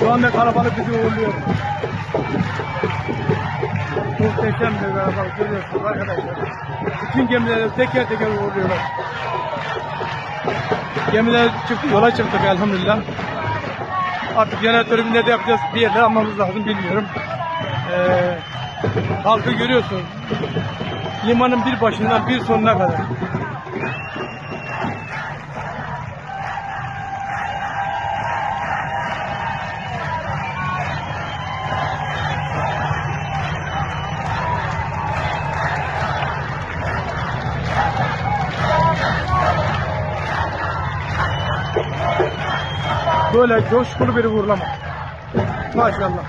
Şu anda kalabalık bizi uğurluyor. Muhteşem bir kalabalık görüyorsunuz arkadaşlar. Bütün gemileri teker teker uğurluyorlar. Gemiler çıktı, yola çıktık elhamdülillah. Artık jeneratörü ne de yapacağız bir yerler almamız lazım bilmiyorum. Ee, halkı görüyorsunuz. Limanın bir başından bir sonuna kadar. Böyle coşkulu bir vurlama. Maşallah.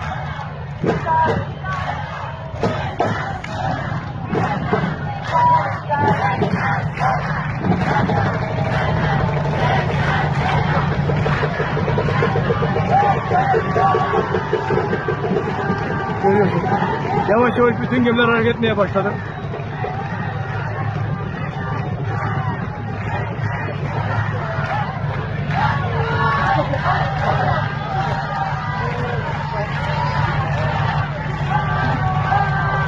Görüyorsunuz. Yavaş yavaş bütün gemiler hareket etmeye başladı.